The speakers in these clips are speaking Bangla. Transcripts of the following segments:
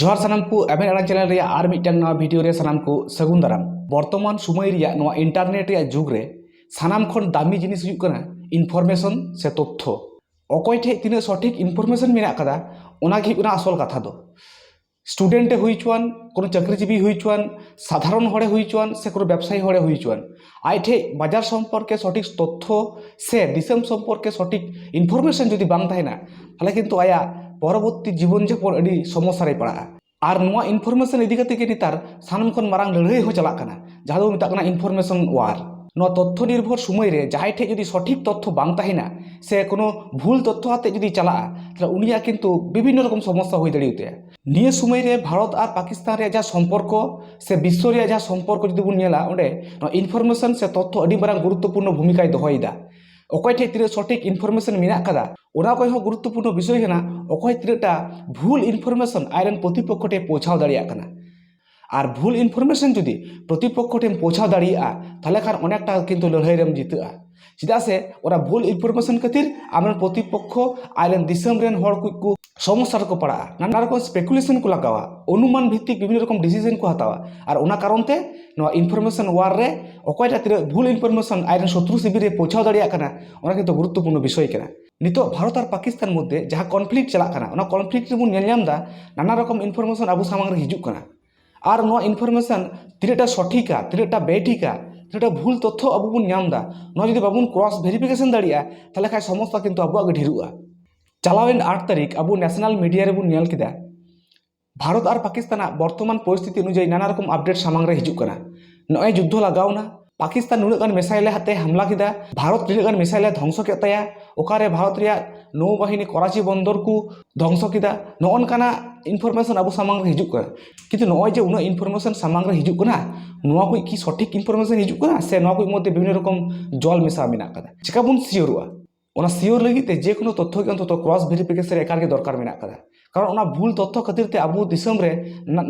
ᱡᱚᱦᱟᱨ ᱥᱟᱱᱟᱢ ᱠᱚ ᱟᱵᱮᱱ ᱟᱲᱟᱝ ᱪᱮᱱᱮᱞ ᱨᱮᱭᱟᱜ ᱟᱨ ᱢᱤᱫᱴᱟᱝ ᱱᱟᱣᱟ ᱵᱷᱤᱰᱤᱭᱳ ᱨᱮ ᱥᱟᱱᱟᱢ ᱠᱚ ᱥᱟᱹᱜᱩᱱ ᱫᱟᱨᱟᱢ ᱵᱚᱨᱛᱚᱢᱟᱱ ᱥᱩᱢᱟᱹᱭ ᱨᱮᱭᱟᱜ ᱱᱚᱣᱟ ᱤᱱᱴᱟᱨᱱᱮᱴ ᱨᱮᱭᱟᱜ ᱡᱩᱜᱽ ᱨᱮ ᱥᱟᱱᱟᱢ ᱠᱷᱚᱱ ᱫᱟᱢᱤ ᱡᱤᱱᱤᱥ ᱦᱩᱭᱩᱜ ᱠᱟᱱᱟ ᱤᱱᱯᱷᱚᱨᱢᱮᱥᱚᱱ ᱥᱮ ᱛᱚᱛᱛᱷᱚ ᱚᱠᱚᱭ ᱴᱷᱮᱡ ᱛᱤᱱᱟᱹᱜ ᱥᱚᱴᱷᱤᱠ ᱤᱱᱯᱷᱚᱨᱢᱮᱥᱚᱱ ᱢᱮᱱᱟᱜ ᱟᱠᱟᱫᱟ ᱚᱱᱟᱜᱮ ᱦᱩᱭᱩᱜ ᱠᱟᱱᱟ ᱟᱥᱚᱞ ᱠᱟᱛᱷᱟ ᱫᱚ ᱥᱴᱩᱰᱮᱱᱴ ᱦᱩᱭ ᱦᱚᱪᱚᱣᱟᱱ কোনো চাকরিজীবী হই চুয়ান সাধারণ হড়ে হই চুয়ান সে কোনো ব্যবসায়ী হড়ে হই চুয়ান আইঠে বাজার সম্পর্কে সঠিক তথ্য সে ডিসেম সম্পর্কে সঠিক ইনফরমেশন যদি বাং থাকে না তাহলে কিন্তু আয়া ᱯᱚᱨᱚᱵᱚᱨᱛᱤ ᱡᱤᱵᱚᱱ ᱡᱟᱯᱚᱱ ᱟᱹᱰᱤ ᱥᱚᱢᱚᱥᱥᱟ ᱨᱮ ᱯᱟᱲᱟᱜᱼᱟ ᱟᱨ ᱱᱚᱣᱟ ᱤᱱᱯᱷᱚᱨᱢᱮᱥᱚᱱ ᱤᱫᱤ ᱠᱟᱛᱮ ᱜᱮ ᱱᱮᱛᱟᱨ ᱥᱟᱱᱟᱢ ᱠᱷᱚᱱ ᱢᱟᱨᱟᱝ ᱞᱟᱹᱲᱦᱟᱹᱭ ᱦᱚᱸ ᱪᱟᱞᱟᱜ ᱠᱟᱱᱟ ᱡᱟᱦᱟᱸ ᱫᱚ ᱢᱮᱛᱟᱜ ᱠᱟᱱᱟ ᱤᱱᱯᱷᱚᱨᱢᱮᱥᱚᱱ ᱳᱣᱟᱨ ᱱᱚᱣᱟ তথ্য নির্ভর সময় রে যাহাই ᱴᱷᱮᱡ যদি সঠিক তথ্য বাং তাহিনা সে কোনো ভুল তথ্য হাতে যদি চালায়া তাহলে উনিয়া কিন্তু বিভিন্ন রকম সমস্যা হয়ে দাঁড়িয়ে নিয়ে সময় রে ভারত আর পাকিস্তান রে যা সম্পর্ক সে বিশ্ব রে যা সম্পর্ক যদি বন নেলা ওনে ইনফরমেশন সে তথ্য আডি বড় গুরুত্বপূর্ণ ভূমিকায় দহয়দা ᱚᱠᱚᱭ ᱴᱷᱮᱡ ᱛᱤᱱᱟᱹᱜ ᱥᱚᱴᱷᱤᱠ ᱤᱱᱯᱷᱚᱨᱢᱮᱥᱚᱱ ᱢᱮᱱᱟᱜ ᱠᱟᱫᱟ ᱚᱱᱟ ᱠᱚ ᱦᱚᱸ ᱜᱩᱨᱩᱛᱛᱚᱯᱩᱨᱱᱚ ᱵᱤᱥᱚᱭ ᱠᱟᱱᱟ ᱚᱠᱚᱭ ᱛᱤᱱᱟᱹᱜᱴᱟ ᱵᱷᱩᱞ ᱤᱱᱯᱷᱚᱨᱢᱮᱥᱚᱱ ᱟᱡᱨᱮᱱ ᱯᱨᱚᱛᱤᱯᱚᱠᱠᱷᱚ ᱴᱷᱮᱡ ᱯᱳᱣᱪᱷᱟᱣ ᱫᱟᱲᱮᱭᱟᱜ ᱠᱟᱱᱟ আর ভুল ইনফরমেশন যদি প্রতিপক্ষ টিম পৌঁছাও দাঁড়িয়ে তাহলে খান অনেকটা কিন্তু লড়াইরেম জিতোয়া ᱪᱮᱫᱟᱜ ᱥᱮ ᱚᱱᱟ ᱵᱷᱩᱞ ᱤᱱᱯᱷᱚᱨᱢᱮᱥᱚᱱ ᱠᱷᱟᱹᱛᱤᱨ ᱟᱢᱨᱮᱱ ᱯᱨᱚᱛᱤᱯᱚᱠᱠᱷᱚ ᱟᱡᱨᱮᱱ ᱫᱤᱥᱚᱢ ᱨᱮᱱ ᱦᱚᱲ ᱠᱚ সমস্যা ᱨᱮᱠᱚ ᱯᱟᱲᱟᱜᱼᱟ নানা রকম স্পেকুলেশন কো লাগাওয়া, অনুমান ভিত্তিক বিভিন্ন রকম ডিসিশন কো হাতাওয়া। আর ওনা কারণতে নয়া ইনফরমেশন ওয়ার রে অকয়টা তিরে ভুল ইনফরমেশন আইরন শত্রু শিবিরে পৌঁছাও দাঁড়িয়ে কানা ওনা কিন্তু গুরুত্বপূর্ণ বিষয় কেনা। নিতো ভারত আর পাকিস্তান মধ্যে যাহা কনফ্লিক্ট চালা কানা ওনা কনফ্লিক্ট রে বুন নেলজামদা নানা রকম ইনফরমেশন আবু সামাং রে হিজুক কানা আর নয়া ইনফরমেশন তিরেটা সঠিকা, তিরেটা বেঠিকা ᱥᱮᱴᱟ ᱵᱷᱩᱞ ᱛᱚᱛᱛᱷᱚ ᱟᱵᱚ ᱵᱚᱱ ᱧᱟᱢ ᱮᱫᱟ ᱱᱚᱣᱟ ᱡᱩᱫᱤ ᱵᱟᱵᱚᱱ ᱠᱨᱚᱥ ᱵᱷᱮᱨᱤᱯᱷᱤᱠᱮᱥᱚᱱ ᱫᱟᱲᱮᱭᱟᱜᱼᱟ ᱛᱟᱦᱞᱮ ᱠᱷᱟᱱ ᱥᱚᱢᱚᱥᱥᱟ ᱠᱤᱱᱛᱩ ᱟᱵᱚᱣᱟᱜ ᱜᱮ ᱰᱷᱮᱨᱚᱜᱼᱟ ᱪᱟᱞᱟᱣᱮᱱ ᱟᱴ ᱛᱟᱹᱨᱤᱠᱷ ᱟᱵᱚ ᱱᱮᱥᱱᱟᱞ ᱢᱤᱰᱤᱭᱟ ᱨᱮᱵᱚᱱ ᱧᱮᱞ ᱠᱮᱫᱟ ᱵᱷᱟᱨᱚᱛ ᱟᱨ ᱯᱟᱠᱤᱥᱛᱟᱱᱟᱜ ᱵᱚᱨᱛᱚᱢᱟᱱ ᱯᱚᱨᱤᱥᱛᱷᱤᱛᱤ ᱚᱱᱩᱡᱟᱭᱤ ᱱᱟᱱᱟ ᱨᱚᱠᱚᱢ ᱟᱯᱰᱮᱴ ᱥᱟᱢᱟᱝ ᱨᱮ ᱦᱤᱡᱩᱜ ᱠᱟᱱᱟ ᱱᱚᱜᱼᱚᱭ ᱡᱩᱫᱽᱫᱷᱚ ᱞᱟᱜᱟᱣ ᱮᱱᱟ ᱯᱟᱠᱤᱥᱛᱟᱱ ᱱᱩᱱᱟᱹᱜ ᱜᱟᱱ ᱢᱤᱥᱟᱭᱤᱞᱮ ᱦᱟᱛᱮ ᱦᱟᱢᱞᱟ ᱠᱮᱫᱟ ᱵᱷᱟᱨᱚᱛ ᱱᱩᱱᱟᱹᱜ ᱜᱟᱱ ᱢᱤᱥᱟᱭᱤᱞᱮ ধ্বংᱥ ᱠᱮᱫ ᱛᱟᱭᱟ ᱚᱠᱟᱨᱮ ᱵᱷᱟᱨᱚᱛ ᱨᱮᱭᱟᱜ ᱱᱳ ᱵᱟᱦᱤᱱᱤ ᱠᱚᱨᱟᱪᱤ ᱵᱚᱱᱫᱚᱨ ᱠᱚ ধ্বংᱥ ᱠᱮᱫᱟ ᱱᱚᱜᱼᱚ ᱱᱚᱝᱠᱟᱱᱟᱜ ᱤᱱᱯᱷᱚᱨᱢᱮᱥᱚᱱ ᱟᱵᱚ ᱥᱟᱢᱟᱝ ᱨᱮ ᱦᱤᱡᱩᱜ ᱠᱟᱱᱟ ᱠᱤᱱᱛᱩ ᱱᱚᱜᱼᱚᱭ ᱡᱮ ᱩᱱᱟᱹᱜ ইনফরমেশন সামাং রে হিজুক না নোয়া কই কি সঠিক ইনফরমেশন হিজুক না সে নোয়া কই মধ্যে বিভিন্ন রকম জল মেশা মেনা কাদা চিকা বন সিওরুয়া ওনা সিওর লাগিতে যে কোনো তথ্য কে অন্তত ক্রস ভেরিফিকেশন একার কে দরকার মেনা কাদা কারণ ওনা ভুল তথ্য খাতিরতে আবু দিশম রে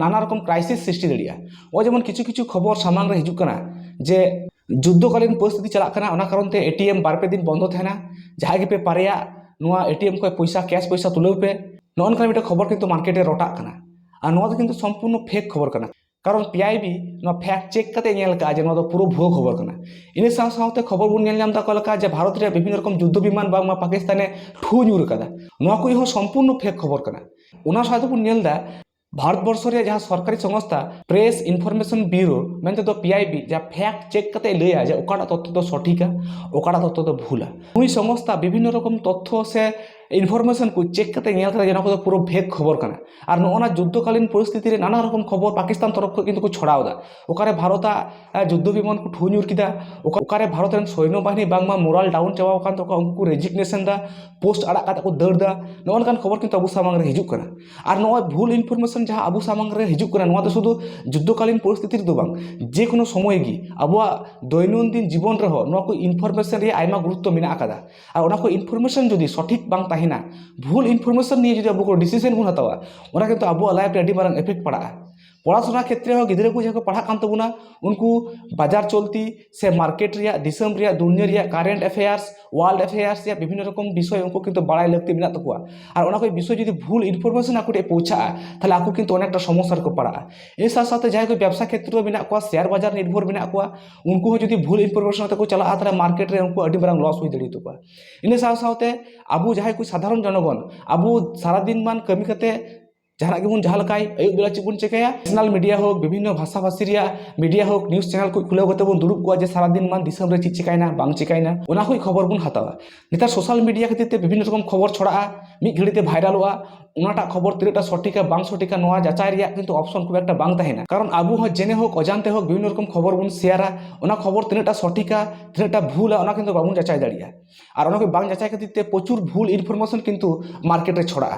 নানা রকম ক্রাইসিস সৃষ্টি দাঁড়িয়া ও যেমন কিছু কিছু খবর সামাং রে হিজুক না যে ᱡᱩᱫᱽᱫᱚᱠᱟᱞᱤᱱ ᱯᱚᱨᱤᱥᱛᱷᱤᱛᱤ ᱪᱟᱞᱟᱜ ᱠᱟᱱᱟ ᱚᱱᱟ ᱠᱟᱨᱚᱱ ᱛᱮ ᱮᱴᱤᱮᱢ ᱵᱟᱨ ᱯᱮ ᱫᱤᱱ ᱵᱚᱱᱫᱚ ᱛᱟᱦᱮᱱᱟ ᱡᱟᱦᱟᱸᱭ ᱜᱮᱯᱮ ᱯᱟᱨᱮᱭᱟ ᱱᱚᱣᱟ ᱮᱴᱤᱮᱢ ᱠᱷᱚᱱ ᱯᱚᱭᱥᱟ ᱠᱮᱥ ᱯᱚᱭᱥᱟ ᱛᱩᱞᱟᱹᱣ ᱯᱮ ᱱᱚᱜᱼᱚ ᱱᱚᱝᱠᱟᱱ ᱢᱤᱫᱴᱮᱱ ᱠᱷᱚᱵᱚᱨ ᱠᱤᱱᱛᱩ ᱢᱟᱨᱠᱮᱴ ᱨᱮ ᱨᱚᱴᱟᱜ ᱠᱟᱱᱟ ᱟᱨ ᱱᱚᱣᱟ ᱫᱚ ᱠᱤᱱᱛᱩ ᱥᱚᱢᱯᱩᱨᱱᱚ ᱯᱷᱮᱠ ᱠᱷᱚᱵᱚᱨ ᱠᱟᱱᱟ কারণ পিআইবি নয়া ফ্যাক্ট চেক কাতে নেল কাজ নয়া তো পুরো ভুয়ো খবর কানা ইনে সাও সাওতে খবর বুন নেল নামতা কলকা যে ভারত রে বিভিন্ন রকম যুদ্ধ বিমান বা মা পাকিস্তানে ঠু নিউর কাদা নয়া কই হ সম্পূর্ণ ফেক খবর কানা ওনা সাথে বুন নেল দা ভারতবর্ষ যা সরকারি সংস্থা প্রেস ইনফরমেশন ব্যুরো মেন পিআইবি যা ফ্যাক্ট চেক কাতে লাইয়া যে ওকাটা তথ্য তো সঠিকা, ওকাটা তথ্য তো ভুলা। ওই সংস্থা বিভিন্ন রকম তথ্য সে ᱤᱱᱯᱷᱚᱨᱢᱮᱥᱚᱱ ᱠᱚ ᱪᱮᱠ ᱠᱟᱛᱮ ᱧᱮᱞ ᱠᱟᱛᱮ ᱡᱟᱦᱟᱸ ᱠᱚᱫᱚ ᱯᱩᱨᱟᱹ ᱵᱷᱮᱠ ᱠᱷᱚᱵᱚᱨ ᱠᱟᱱᱟ ᱟᱨ ᱱᱚᱜᱼᱚᱱᱟ ᱡᱩᱫᱽᱫᱷᱚ ᱠᱟᱞᱤᱱ ᱯᱚᱨᱤᱥᱛᱷᱤᱛᱤ ᱨᱮ ᱱᱟᱱᱟ ᱨᱚᱠᱚᱢ ᱠᱷᱚᱵᱚᱨ ᱯᱟᱠᱤᱥᱛᱟᱱ ᱛᱚᱨᱚᱯ ᱠᱷᱚᱱ ᱠᱤᱱᱛᱩ ᱠᱚ ᱪᱷᱚᱲᱟᱣᱫᱟ ᱚᱠᱟᱨᱮ ᱵᱷᱟᱨᱚᱛᱟᱜ ᱡᱩᱫᱽᱫᱷᱚ ᱵᱤᱢᱟᱱ ᱠᱚ ᱴᱷᱩ ᱧᱩᱨ ᱠᱮᱫᱟ ᱚᱠᱟᱨᱮ ᱵᱷᱟᱨᱚᱛ ᱨᱮᱱ ᱥᱳᱭᱱᱚ ᱵᱟᱦᱤᱱᱤ ᱵᱟᱝᱢᱟ ᱢᱳᱨᱟᱞ ᱰᱟᱣᱩᱱ ᱪᱟᱵᱟᱣ ᱟᱠᱟᱱ ᱛᱟᱠᱚᱣᱟ ᱩᱱᱠᱩ ᱠᱚ ᱨᱮᱡᱤᱜᱱᱮᱥᱚᱱ ᱫᱟ ᱯᱳᱥᱴ ᱟᱲᱟᱜ ᱠᱟᱛᱮ ᱠᱚ ᱫᱟᱹᱲ ᱫᱟ ᱱᱚᱜᱼᱚ ᱱᱚᱝᱠᱟᱱ ᱠᱷᱚᱵᱚᱨ ᱠᱤᱱᱛᱩ ᱟᱵᱚ ᱥᱟᱢᱟᱝ ᱨᱮ ᱦᱤᱡᱩᱜ ᱠᱟᱱᱟ ᱟᱨ ᱱᱚᱜᱼᱚᱭ ভুল ইনফরমেশন যা আবু সামাংরে হিজুক করা নোয়া তো শুধু যুদ্ধকালীন পরিস্থিতি তো বাং যে কোনো সময় গি আবুয়া দৈনন্দিন জীবন রহ নোয়া কো ইনফরমেশন রে আইমা গুরুত্ব মিনা আকাদা আর ওনা কো ইনফরমেশন যদি সঠিক বাং তাহি ᱛᱟᱦᱮᱱᱟ ᱵᱷᱩᱞ ᱤᱱᱯᱷᱚᱨᱢᱮᱥᱚᱱ ᱱᱤᱭᱮ ᱡᱩᱫᱤ ᱟᱵᱚ ᱠᱚ ᱰᱤᱥᱤᱥᱮᱱ ᱵᱚᱱ ᱦᱟᱛᱟᱣᱟ ᱚᱱᱟ ᱠᱤᱱᱛᱩ ᱟᱵᱚᱣᱟᱜ ᱞᱟᱭᱤᱯᱷ ᱨᱮ ᱟᱹᱰᱤ ᱢᱟᱨᱟᱝ ᱮᱯᱷᱮᱠᱴ ᱯᱟᱲᱟᱜᱼᱟ ᱯᱚᱲᱟᱥᱩᱱᱟ ᱠᱷᱮᱛᱨᱮ ᱦᱚᱸ ᱜᱤᱫᱽᱨᱟᱹ ᱠᱚ ᱡᱟᱦᱟᱸ ᱠᱚ ᱯᱟᱲᱦᱟᱜ ᱠᱟᱱ ᱛᱟᱵᱚᱱᱟ ᱩᱱᱠᱩ ᱵᱟᱡᱟᱨ ᱪᱚᱞᱛᱤ ᱥᱮ ᱢᱟᱨᱠᱮᱴ ᱨᱮᱭᱟᱜ ᱫᱤᱥᱚᱢ ᱨᱮᱭᱟᱜ ᱫᱩᱱᱭᱟᱹ ᱨᱮᱭᱟᱜ ᱠᱟᱨᱮᱱᱴ ᱮᱯᱷᱮᱭᱟᱨᱥ ᱳᱣᱟᱨᱞᱰ ᱮᱯᱷᱮᱭᱟᱨᱥ ᱨᱮᱭᱟᱜ ᱵᱤᱵᱷᱤᱱᱱᱚ ᱨᱚᱠᱚᱢ ᱵᱤᱥᱚᱭ ᱩᱱᱠᱩ কিন্তু বাড়াই লাগতে মেনা তাকুয়া আর ওনা কই বিষয় যদি ভুল ইনফরমেশন আকু ᱴᱷᱮᱡ ᱯᱳᱣᱪᱷᱟᱜᱼᱟ তাহলে আকু কিন্তু অনেকটা সমস্যার কো পড়াᱜᱼᱟ এর সাথে সাথে যাই কো ব্যবসা ক্ষেত্র মেনা কোয়া শেয়ার বাজার নির্ভর মেনা কোয়া উনকু হো যদি ভুল ইনফরমেশন তাকু চালাᱜᱼᱟ তাহলে মার্কেট রে উনকু আডি বড় লস হই দড়ি তাকুয়া ইনে সাথে সাথে আবু যাই কো সাধারণ জনগণ আবু সারা দিন মান কামি কাতে ᱡᱟᱦᱟᱱᱟᱜ ᱜᱮᱵᱚᱱ ᱡᱟᱦᱟᱸ ᱞᱮᱠᱟᱭ ᱟᱹᱭᱩᱵ ᱵᱮᱲᱟ ᱪᱮᱫ ᱵᱚᱱ ᱪᱤᱠᱟᱹᱭᱟ ᱱᱮᱥᱱᱟᱞ ᱢᱤᱰᱤᱭᱟ ᱦᱳᱠ ᱵᱤᱵᱷᱤᱱᱱᱚ ᱵᱷᱟᱥᱟᱵᱷᱟᱥᱤ ᱨᱮᱭᱟᱜ ᱢᱤᱰᱤᱭᱟ ᱦᱳᱠ ᱱᱤᱭᱩᱡ ᱪᱮᱱᱮᱞ ᱠᱚ ᱠᱷᱩᱞᱟᱹᱣ ᱠᱟᱛᱮ ᱵᱚᱱ ᱫᱩᱲᱩᱵ ᱠᱚᱣᱟ ᱡᱮ ᱥᱟᱨᱟᱫᱤᱱ ᱢᱟᱱ ᱫᱤᱥᱚᱢ ᱨᱮ ᱪᱮᱫ ᱪᱤᱠᱟᱭᱱᱟ ᱵᱟᱝ ᱪᱤᱠᱟᱭᱱᱟ ᱚᱱᱟ ᱠᱷᱚᱡ ᱠᱷᱚᱵᱚᱨ ᱵᱚᱱ ᱦᱟᱛᱟᱣᱟ ᱱᱮᱛᱟᱨ ᱥᱳᱥᱟᱞ ᱢᱤᱰᱤᱭᱟ ᱠᱷᱟᱹᱛᱤᱨ ᱛᱮ ᱵᱤᱵᱷᱤᱱᱱᱚ ᱨᱚᱠᱚᱢ ᱠᱷᱚᱵᱚর ছড়াᱜᱼᱟ ᱢᱤᱫ ᱜᱷᱟᱹᱲᱤᱛᱮ ᱵᱷᱟᱭᱨᱟᱞᱚᱜᱼᱟ ᱚᱱᱟᱴᱟᱜ খবর তিনটা সঠিক আর বাং সঠিক নয় যাচাই রেয়ার কিন্তু অপশন খুব একটা বাং থাকে না কারণ আবু হয় জেনে হোক অজান্তে হোক বিভিন্ন রকম খবর বন শেয়ারা ওনা খবর তিনটা সঠিকা তিনটা ভুল ওনা কিন্তু বাবুন যাচাই দাঁড়িয়ে আর ওনাকে বাং যাচাই খাতিরতে প্রচুর ভুল ইনফরমেশন কিন্তু মার্কেটে ছড়া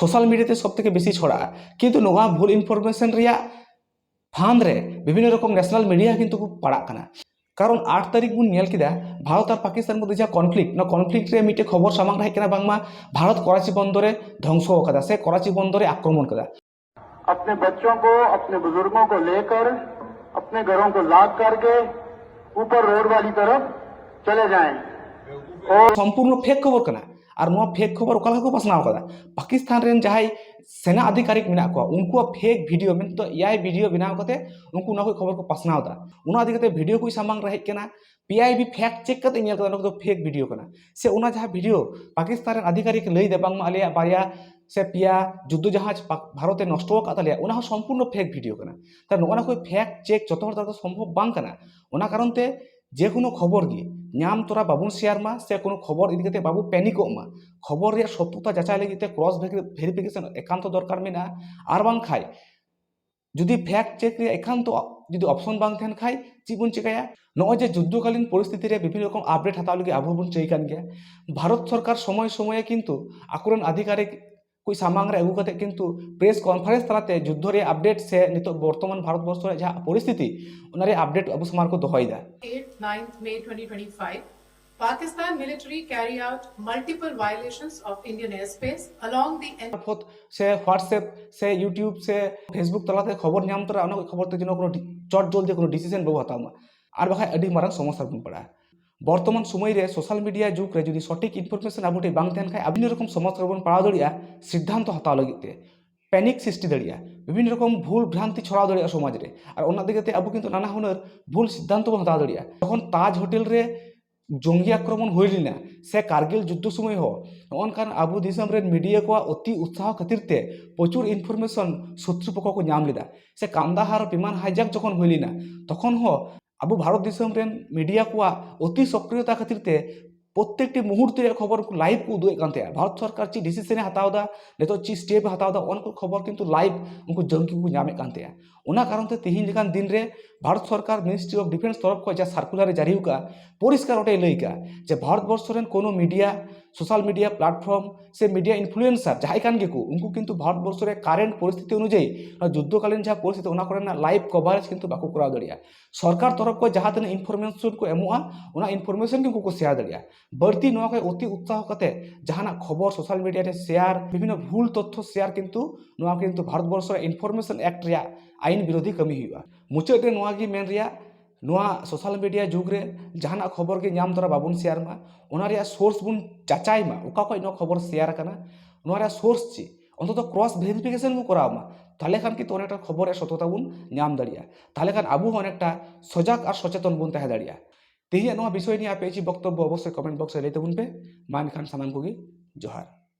সোশ্যাল মিডিয়াতে সব থেকে বেশি ছড়া ᱠᱚᱨᱟ ᱠᱤᱱᱛᱩ ᱱᱚᱣᱟ ᱵᱷᱩᱞ ᱤᱱᱯᱷᱚᱨᱢᱮᱥᱚᱱ ᱨᱮᱭᱟᱜ ᱯᱷᱟᱸᱫ ᱨᱮ ᱵᱤᱵᱷᱤᱱᱱᱚ ᱨᱚᱠᱚᱢ ᱱᱮᱥᱱᱟᱞ ᱢᱤᱰᱤᱭᱟ ᱠᱤᱱᱛᱩ ᱠᱚ ᱯᱟᱲᱟᱜ ᱠᱟᱱᱟ কারণ আট তারিখ বুন নেল কেদা ভারত আর পাকিস্তান মধ্যে যা কনফ্লিক্ট না কনফ্লিক্ট রে মিটে খবর সামাং রাখে কেনা বাংমা ভারত করাচি বন্দরে ধ্বংস কাদা সে করাচি বন্দরে আক্রমণ কাদা अपने बच्चों को अपने बुजुर्गों को लेकर अपने घरों को लाग करके ऊपर रोड वाली तरफ चले जाएं और संपूर्ण फेक खबर करना ᱟᱨ ᱱᱚᱣᱟ ᱯᱷᱮᱠ ᱠᱷᱚᱵᱚᱨ ᱚᱠᱟ ᱞᱮᱠᱟ ᱠᱚ ᱯᱟᱥᱱᱟᱣ ᱟᱠᱟᱫᱟ ᱯᱟᱠᱤᱥᱛᱟᱱ ᱨᱮᱱ ᱡᱟᱦᱟᱸᱭ ᱥᱮᱱᱟ ᱟᱫᱷᱤᱠᱟᱨᱤᱠ ᱢᱮᱱᱟᱜ ᱠᱚᱣᱟ ᱩᱱᱠᱩᱣᱟᱜ ᱯᱷᱮᱠ ᱵᱷᱤᱰᱤᱭᱳ ᱢᱮᱱᱛᱮ ᱮᱭᱟᱭ ᱵᱷᱤᱰᱤᱭᱳ ᱵᱮᱱᱟᱣ ᱠᱟᱛᱮ ᱩᱱᱠᱩ ᱚᱱᱟ ᱠᱷᱚᱱ ᱠᱷᱚᱵᱚᱨ ᱠᱚ ᱯᱟᱥᱱᱟᱣ ᱮᱫᱟ ᱚᱱᱟ ᱤᱫᱤ ᱠᱟᱛᱮ ᱵᱷᱤᱰᱤᱭᱳ ᱠᱚ ᱥᱟᱢᱟᱝ ᱨᱮ ᱦᱮᱡ ᱠᱟᱱᱟ ᱯᱤᱟᱭᱵᱤ ᱯᱷᱮᱠ ᱪᱮᱠ ᱠᱟᱛᱮ ᱧᱮᱞ ᱠᱟᱫᱟ ᱚᱱᱟ ᱫᱚ ᱯᱷᱮᱠ ᱵᱷᱤᱰᱤᱭᱳ ᱠᱟᱱᱟ ᱥᱮ ᱚᱱᱟ ᱡᱟᱦᱟᱸ ᱵᱷᱤᱰᱤᱭᱳ ᱯᱟᱠᱤᱥᱛᱟᱱ ᱨᱮᱱ ᱟᱫᱷᱤᱠᱟᱨᱤᱠ ᱞᱟᱹᱭ ᱮᱫᱟ ᱵᱟᱝᱢᱟ ᱟᱞᱮᱭᱟᱜ ᱵᱟᱨᱭᱟ ᱥᱮ ᱯᱮᱭᱟ ᱡᱩᱫᱽᱫᱚ ᱡᱟᱦᱟᱡ ᱵᱷᱟᱨᱚᱛᱮ ᱱᱚᱥᱴᱚ ᱟᱠᱟᱫ ᱛᱟᱞᱮᱭᱟ ᱚᱱᱟ ᱦᱚᱸ ᱥᱚᱢᱯূᱨণ ᱯᱷᱮᱠ ᱵᱷᱤᱰᱤᱭᱳ ᱠᱟᱱᱟ ᱛᱟᱦᱞᱮ ᱱᱚᱜᱼᱚ ᱱᱚᱣᱟ ᱠᱚ ᱯᱷᱮᱠ ᱪᱮᱠ ᱡᱚᱛᱚ ᱦᱚᱲ ᱫᱚ ᱥᱚᱢᱵᱷᱚᱵ ᱵᱟᱝ ᱠᱟᱱᱟ ᱚᱱᱟ ᱠᱟᱨᱚᱱ ᱛᱮ ᱡᱮ ᱠᱳᱱᱳ ᱠᱷᱚᱵᱚᱨ ᱜᱮ ᱧᱟᱢ ᱛᱚᱨᱟ ᱵᱟᱵᱚᱱ ᱥᱮᱭᱟᱨ ᱢᱟ ᱥᱮ ᱠᱳᱱᱳ ᱠᱷᱚᱵᱚᱨ ᱤᱫᱤ ᱠᱟᱛᱮ ᱵᱟᱵᱚ ᱯᱮᱱᱤᱠᱚᱜ ᱢᱟ ᱠᱷᱚᱵᱚᱨ ᱨᱮᱭᱟᱜ ᱥᱚᱛᱛᱚᱛᱟ ᱡᱟᱪᱟᱭ ᱞᱟᱹᱜᱤᱫ ᱛᱮ ᱠᱨᱚᱥ ᱵᱷᱮᱨᱤᱯᱷᱤᱠᱮᱥᱚᱱ ᱮᱠᱟᱱᱛᱚ ᱫᱚᱨᱠᱟর ᱢᱮᱱᱟᱜᱼᱟ ᱟᱨ ᱵᱟᱝᱠᱷᱟᱡ যদি ফ্যাক্ট চেক ᱨᱮᱭᱟᱜ একান্ত যদি অপশন বাং থাকেন খাই ᱪᱮᱫ ᱵᱚᱱ ᱪᱤᱠᱟᱭᱟ ᱱᱚᱜᱼᱚᱭ ᱡᱮ ᱡᱩদ্ধকালীন ᱯᱚᱨᱤᱥᱛᱷᱤᱛᱤ ᱨᱮ বিভিন্ন রকম আপডেট হাতাᱣ ᱞᱟᱹᱜᱤᱫ ᱟᱵᱚ ᱵᱚᱱ ᱪᱟᱹᱭ ᱠᱟᱱ ᱜᱮᱭᱟ ᱵᱷᱟᱨᱚᱛ ᱥᱚᱨᱠᱟর সময় সময়ে কিন্তু ᱟᱠᱚᱨᱮᱱ আধিকারিক ᱠᱚ ᱥᱟᱢᱟᱝ ᱨᱮ ᱟᱹᱜᱩ ᱠᱟᱛᱮ ᱠᱤᱱᱛᱩ ᱯᱨᱮᱥ ᱠᱚᱱᱯᱷᱟᱨᱮᱱᱥ ᱛᱟᱞᱟᱛᱮ ᱡᱩᱫᱽᱫᱷᱚ ᱨᱮᱭᱟᱜ ᱟᱯᱰᱮᱴ ᱥᱮ ᱱᱤᱛᱚᱜ ᱵᱚᱨᱛᱚᱢᱟᱱ ᱵᱷᱟᱨᱚᱛ ᱵᱚᱨᱥᱚ ᱨᱮᱭᱟᱜ ᱡᱟᱦᱟᱸ ᱯᱚᱨᱤᱥᱛᱷᱤᱛᱤ ᱚᱱᱟ ᱨᱮᱭᱟᱜ ᱟᱯᱰᱮᱴ ᱟᱵᱚ ᱥᱟᱢᱟᱝ ᱨᱮᱠᱚ ᱫᱚᱦᱚᱭᱮᱫᱟ 8 9th May 2025 Pakistan military carry out multiple violations of Indian airspace along the মারফত সে হোয়াটসঅ্যাপ সে ইউটিউব সে ফেসবুক ᱛᱟᱞᱟᱛᱮ ᱠᱷᱚᱵᱚᱨ ᱧᱟᱢ ᱛᱚᱨᱟ ᱚᱱᱟ ᱠᱷᱚᱵᱚᱨ ᱛᱮ ᱡᱮᱱᱚ ᱠᱳᱱᱳ ᱪᱚᱴ জলদি কোনো ডিসিশন ᱵᱟᱵᱚ ᱦᱟᱛᱟᱣ ᱢᱟ ᱟᱨ ᱵᱟᱠᱷᱟᱡ ᱟᱹᱰᱤ ᱢᱟᱨᱟᱝ ᱥᱚᱢᱚᱥᱥᱟ ᱨᱮᱵᱚᱱ ᱯᱟᱲᱟᱜᱼᱟ বর্তমান সময় রে সোশ্যাল মিডিয়া যুগ রে যদি সঠিক ইনফরমেশন আবু ᱴᱷᱮᱡ ᱵᱟᱝ ᱛᱟᱦᱮᱱ ᱠᱷᱟᱡ ᱟᱵᱤᱱ রকম সমস্যা ᱵᱚᱱ ᱯᱟᱲᱟᱣ ᱫᱟᱲᱮᱭᱟᱜᱼᱟ সিদ্ধান্ত হাতাও ᱞᱟᱹᱜᱤᱫ তে প্যানিক সৃষ্টি দাঁড়িয়ে বিভিন্ন রকম ভুল ভ্রান্তি ছড়াও দাঁড়িয়ে সমাজ রে আর ওনা দিকে তে আবু কিন্তু নানা হুনার ভুল সিদ্ধান্ত বন হাতাও দাঁড়িয়ে তখন তাজ হোটেল রে জঙ্গি আক্রমণ হয়ে লিনা সে কার্গিল যুদ্ধ সময় হ নগনকান আবু দিসম রেন মিডিয়া কোয়া অতি উৎসাহ খাতির তে প্রচুর ইনফরমেশন শত্রুপক্ষ কো ᱧᱟᱢ লেদা সে কান্দাহার বিমান হাইজাক যখন হয়ে লিনা তখন হ ᱟᱵᱚ ᱵᱷᱟᱨᱚᱛ ᱫᱤᱥᱚᱢ ᱨᱮᱱ ᱢᱤᱰᱤᱭᱟ ᱠᱚᱣᱟᱜ ᱚᱛᱤ ᱥᱚᱠᱨᱤᱭᱚᱛᱟ ᱠᱷᱟᱹᱛᱤᱨ ᱛᱮ ᱯᱨᱚᱛᱮᱠᱴᱤ ᱢᱩᱦᱩᱨᱛᱮ ᱨᱮᱭᱟᱜ ᱠᱷᱚᱵᱚᱨ ᱞᱟᱭᱤᱵ ᱠᱚ ᱩᱫᱩᱜᱮᱫ ᱠᱟᱱ ᱛᱟᱦᱮᱸᱜᱼᱟ ᱵᱷᱟᱨᱚᱛ ᱥᱚᱨᱠᱟᱨ ᱪᱮᱫ ᱰᱤᱥᱤᱥᱮᱱᱮ ᱦᱟᱛᱟᱣᱫᱟ ᱱᱤᱛᱚᱜ ᱪᱮᱫ ᱥᱴᱮᱯ ᱦᱟᱛᱟᱣᱫᱟ ᱚᱱᱠᱟ ᱠᱷᱚᱵᱚᱨ ᱠᱤᱱᱛᱩ ᱞᱟᱭᱤᱵ ᱩᱱᱠᱩ ᱡᱟᱹᱝᱠᱤ ᱠᱚ ᱧᱟᱢᱮᱫ ᱠᱟᱱ ᱛᱟᱦᱮᱸᱜᱼᱟ ᱚᱱᱟ ᱠᱟᱨᱚᱱᱛᱮ ᱛᱮᱦᱤᱧ ᱞᱮᱠᱟᱱ ᱫᱤᱱᱨᱮ ᱵᱷᱟᱨᱚᱛ ᱥᱚᱨᱠᱟর মিনিস্ট্রি অফ ডিফেন্স তরফ ᱠᱷᱚᱱ ᱡᱟ সার্কুলারে জারি ᱟᱠᱟᱫᱼᱟ ᱯᱚᱨᱤষ্ᱠᱟᱨ ᱚᱸᱰᱮᱭ ᱞᱟᱹᱭ ᱟᱠᱟᱫᱼᱟ ᱡᱮ ᱵᱷᱟᱨᱚᱛᱵᱚᱨᱥᱚ ᱨᱮᱱ ᱠᱳᱱᱳ ᱢᱤᱰᱤᱭᱟ ᱥᱳᱥᱟᱞ ᱢᱤᱰᱤᱭᱟ ᱯᱞᱟᱴᱯᱷᱨᱚᱢ ᱥᱮ ᱢᱤᱰᱤᱭᱟ ᱤᱱᱯᱷᱞᱩᱭᱮᱱᱥᱟᱨ ᱡᱟᱦᱟᱸᱭ ᱠᱟᱱ ᱜᱮᱠᱚ ᱩᱱᱠᱩ ᱠᱤᱱᱛᱩ ᱵᱷᱟᱨᱚᱛᱵᱚᱨᱥᱚ ᱨᱮ ᱠᱟᱨᱮᱱᱴ ᱯᱚᱨᱤᱥᱛᱷᱤᱛᱤ ᱚᱱᱩᱡᱟᱭᱤ ᱡᱩᱫᱽᱫᱷᱚ ᱠᱟᱞᱤᱱ ᱡᱟᱦᱟᱸ ᱯᱚᱨᱤᱥᱛᱷᱤᱛᱤ ᱚᱱᱟ ᱠᱚᱨᱮᱱᱟᱜ ᱞᱟᱭᱤᱵ ᱠᱚᱵᱷᱟᱨᱮᱡ ᱠᱤᱱᱛᱩ ᱵᱟᱠᱚ ᱠᱚᱨᱟᱣ ᱫᱟᱲᱮᱭᱟᱜᱼᱟ ᱥᱚᱨᱠᱟᱨ ᱛᱚᱨᱚᱯ ᱠᱷᱚᱱ ᱡᱟᱦᱟᱸ ᱛᱤᱱᱟᱹᱜ ᱤᱱᱯᱷᱚᱨᱢᱮᱥᱚᱱ ᱠᱚ ᱮᱢᱚᱜᱼᱟ ᱚᱱᱟ ᱤᱱᱯᱷᱚᱨᱢᱮᱥᱚᱱ ᱜᱮ ᱩᱱᱠᱩ ᱥᱮᱭᱟᱨ ᱫᱟᱲᱮᱭᱟᱜᱼᱟ ᱵᱟᱹᱲᱛᱤ ᱱᱚᱣᱟ ᱠᱷᱚᱱ ᱚᱛᱤ ᱩᱛᱥᱟᱦᱚ ᱠᱟᱛᱮ ᱡᱟᱦᱟᱱᱟᱜ ᱠᱷᱚᱵᱚᱨ ᱥᱳᱥᱟᱞ ᱢᱤᱰᱤᱭᱟ ᱨᱮ ᱥᱮᱭᱟᱨ ᱵᱤᱵᱷᱤᱱᱱᱚ ᱵᱷᱩᱞ ᱛᱚথ্য ᱥᱮᱭᱟর কিন্তু ᱱᱚᱣᱟ কিন্তু ᱵᱷᱟᱨᱚᱛᱵᱚᱨᱥᱚ ᱨᱮ ᱤᱱᱯᱷᱚᱨᱢᱮᱥᱚᱱ ᱮᱠᱴ ᱨᱮᱭᱟᱜ আইন বিরোধী ᱠᱟᱹᱢᱤ ᱦᱩᱭᱩᱜᱼᱟ ᱢᱩᱪᱟᱹᱫ ᱨᱮ ᱱᱚᱣᱟ ᱜᱮ ᱢᱮᱱ ᱨᱮᱭᱟᱜ ᱱᱚᱣᱟ ᱥᱳᱥᱟᱞ ᱢᱤᱰᱤᱭᱟ ᱡᱩᱜᱽ ᱨᱮ ᱡᱟᱦᱟᱱᱟᱜ ᱠᱷᱚᱵᱚᱨ ᱜᱮ ᱧᱟᱢ ᱛᱚᱨᱟ ᱵᱟᱵᱚᱱ ᱥᱮᱭᱟᱨ ᱢᱟ ᱚᱱᱟ ᱨᱮᱭᱟᱜ ᱥᱳᱨᱥ ᱵᱚᱱ ᱡᱟᱪᱟᱭ ᱢᱟ ᱚᱠᱟ ᱠᱷᱚᱡ ᱱᱚᱣᱟ ᱠᱷᱚᱵᱚᱨ ᱥᱮᱭᱟᱨ ᱠᱟᱱᱟ ᱱᱚᱣᱟ ᱨᱮᱭᱟᱜ ᱥᱳᱨᱥ ᱪᱮᱫ অন্তত ক্রস ভেরিফিকেশন করাও না তাহলে খান কিন্তু অনেকটা খবরের সততা বুন নাম দাঁড়িয়ে তাহলে খান আবু অনেকটা সজাগ আর সচেতন বুন তাহে দাঁড়িয়ে তেহিয়া বিষয় নিয়ে আপে বক্তব্য অবশ্যই কমেন্ট বক্সে লেতে বুনপে মান খান সানাম জোহার